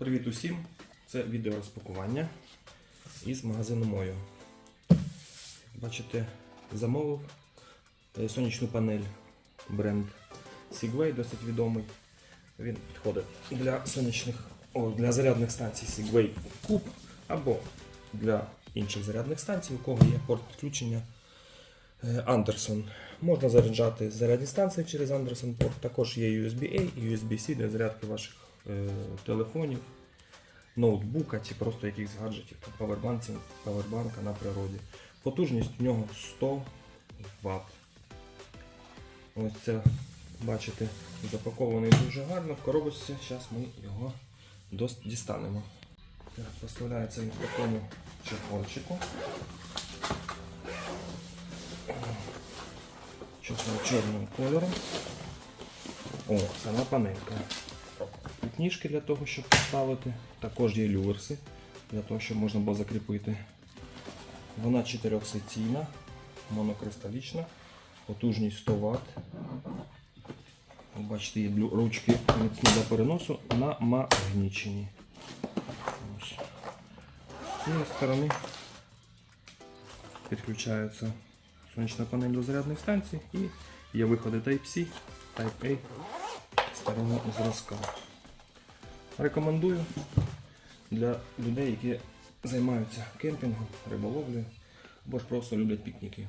Привіт усім! Це відео розпакування із магазину Мою. Бачите, замовив е, сонячну панель бренд Segway, досить відомий. Він підходить для сонячних, о, для зарядних станцій Segway Cube або для інших зарядних станцій, у кого є порт підключення е, Anderson. Можна заряджати зарядні станції через Anderson порт. Також є USB-A і USB-C для зарядки ваших е, телефонів, ноутбука чи просто якихось гаджетів, павербанці, павербанка на природі. Потужність у нього 100 Вт. Ось це, бачите, запакований дуже гарно. В коробочці, зараз ми його дістанемо. Поставляється в такому чехольчику. Чесно, чорного кольору. О, сама панелька. Тут ніжки для того, щоб поставити. Також є люверси, для того, щоб можна було закріпити. Вона чотирьохсекційна, монокристалічна, потужність 100 Вт. Бачите, є ручки міцні для переносу на магнічені. Ось. З цієї сторони підключається сонячна панель до зарядних станцій і є виходи Type-C, Type-A старого зразка. Рекомендую для людей, які займаються кемпінгом, риболовлею або ж просто люблять пікніки.